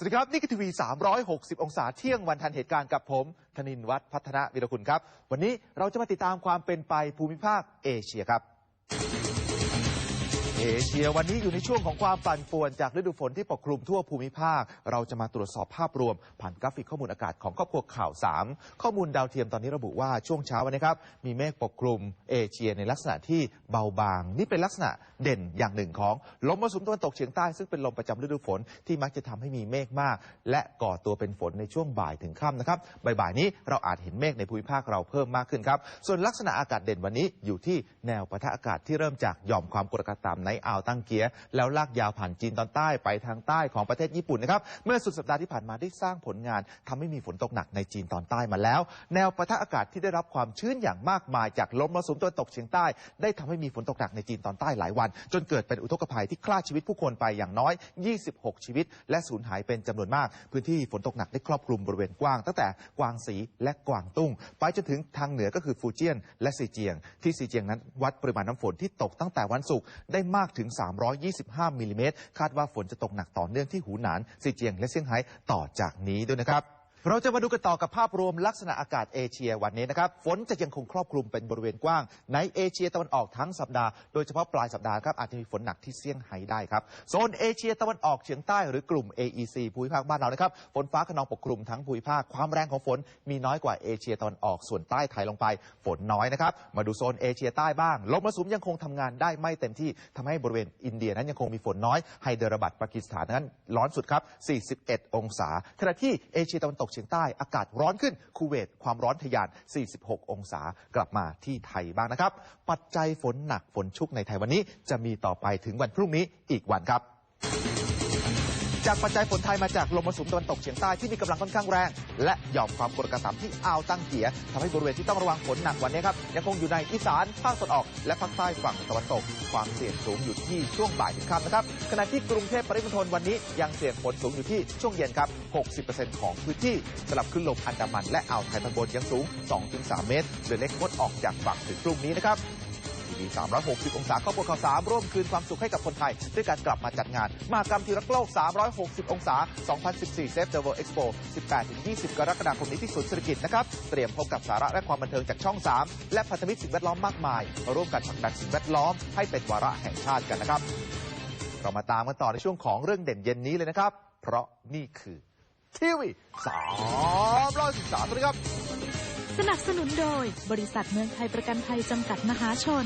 สวัสดีครับ นี่คือทีวี 360 องศาเที่ยงวันทันเหตุการณ์กับผม ธนินวัฒน์พัฒนาวิรคุณครับ วันนี้เราจะมาติดตามความเป็นไปภูมิภาคเอเชียครับ เอเชียวันนี้อยู่ในช่วงของความปั่นป่วนจากฤดูฝนที่ปกคลุมทั่วภูมิภาค เราจะมาตรวจสอบภาพรวม ผ่านกราฟิกข้อมูลอากาศของครอบครัวข่าว 3 ข้อมูลดาวเทียมตอนนี้ระบุว่าช่วงเช้าวันนี้ครับ มีเมฆปกคลุมเอเชียในลักษณะที่เบาบาง นี่เป็นลักษณะเด่นอย่างหนึ่งของลมมรสุมตะวันตกเฉียงใต้ซึ่งเป็นลมประจำฤดูฝนที่มักจะทำให้มีเมฆมาก และก่อตัวเป็นฝนในช่วงบ่ายถึงค่ำนะครับบ่ายๆนี้เราอาจเห็นเมฆในภูมิภาคเราเพิ่มมากขึ้นครับส่วนลักษณะอากาศเด่นวันนี้อยู่ที่แนวปะทะอากาศที่เริ่มจากหย่อมความกดอากาศต่ำในอ่าวตังเกีย แล้วลากยาวผ่านจีนตอนใต้ไปทางใต้ของประเทศญี่ปุ่นนะครับ เมื่อสุดสัปดาห์ที่ผ่านมาได้สร้างผลงานทำให้มีฝนตกหนักในจีนตอนใต้มาแล้ว แนวปะทะอากาศที่ได้รับความชื้นอย่างมากมายจากลมมรสุมตะวันตกเฉียงใต้ ได้ทำให้มีฝนตกหนักในจีนตอนใต้หลายวัน จนเกิดเป็นอุทกภัยที่ฆ่าชีวิตผู้คนไปอย่างน้อย 26 ชีวิต และสูญหายเป็นจำนวนมาก พื้นที่ฝนตกหนักได้ครอบคลุมบริเวณกว้างตั้งแต่กวางสีและกวางตุ้ง ไปจนถึงทางเหนือก็คือฟูเจียนและซีเจียง ที่ซีเจียงนั้นวัดปริมาณน้ำฝนที่ตกตั้งแต่วันศุกร์ได้มากากถึง 325มิลลิเมตรคาดว่าฝนจะตกหนักต่อเนื่องที่หูหนานซีเจียงและเซี่ยงไฮ้ต่อจากนี้ด้วยนะครับ เราจะมาดูกันต่อกับภาพรวมลักษณะอากาศเอเชียวันนี้นะครับ ฝนจะยังคงครอบคลุมเป็นบริเวณกว้าง ในเอเชียตะวันออกทั้งสัปดาห์ โดยเฉพาะปลายสัปดาห์ครับอาจจะมีฝนหนักที่เซี่ยงไฮ้ได้ครับ โซนเอเชียตะวันออกเฉียงใต้หรือกลุ่ม AEC ภูมิภาคบ้านเรานะครับ ฝนฟ้าขนองปกคลุมทั้งภูมิภาค ความแรงของฝนมีน้อยกว่าเอเชียตะวันออกส่วนใต้ไทยลงไป ฝนน้อยนะครับ มาดูโซนเอเชียใต้บ้าง ลมมรสุมยังคงทำงานได้ไม่เต็มที่ทำให้บริเวณอินเดียนั้นยังคงมีฝนน้อยไฮเดรบัตปากีสถานนั้นร้อนสุดครับ41 องศาขณะที่เอเชียตะวันตกเฉียงใต้อากาศร้อนขึ้นคูเวตความร้อนทะยาน 46 องศากลับมาที่ไทยบ้างนะครับ ปัจจัยฝนหนักฝนชุกในไทยวันนี้ จะมีต่อไปถึงวันพรุ่งนี้อีกวันครับ จากปัจจัยฝนไทยมาจากลมมรสุมตะวันตกเฉียงใต้ที่มีกำลังค่อนข้างแรง และหย่อมความกดอากาศต่ำที่อ่าวตั้งเกียทำให้บริเวณที่ต้องระวังฝนหนักวันนี้ครับยังคงอยู่ในอีสานภาคตะวันออก และภาคใต้ฝั่งตะวันตก ความเสี่ยงสูงอยู่ที่ช่วงบ่ายถึงค่ำนะครับขณะที่กรุงเทพปริมณฑลวันนี้ยังเสี่ยงฝนสูงอยู่ที่ช่วงเย็นครับ 60%ของพื้นที่สลับขึ้นลมอันดามัน และอ่าวไทยตอนบนยังสูง 2-3 เมตรเรือเล็กงดออกจากฝั่งถึงพรุ่งนี้นะครับ ทีวี360 องศาครอบครัวข่าวสามร่วมคืนความสุขให้กับคนไทย ด้วยการกลับมาจัดงานมหากรรมที่รักโลก 360 องศา 2014 Save the World Expo 18-20 กรกฎาคมนี้ที่ศูนย์เศรษฐกิจนะครับ เตรียมพบกับสาระและความบันเทิงจากช่อง 3 และพันธมิตรสิ่งแวดล้อมมากมายมาร่วมกันผลักดันสิ่งแวดล้อมให้เป็นวาระแห่งชาติกันนะครับ เรามาตามกันต่อในช่วงของเรื่องเด่นเย็นนี้เลยนะครับ เพราะนี่คือทีวี313สวัสดีครับ สนับสนุนโดยบริษัทเมืองไทยประกันภัยจำกัดมหาชน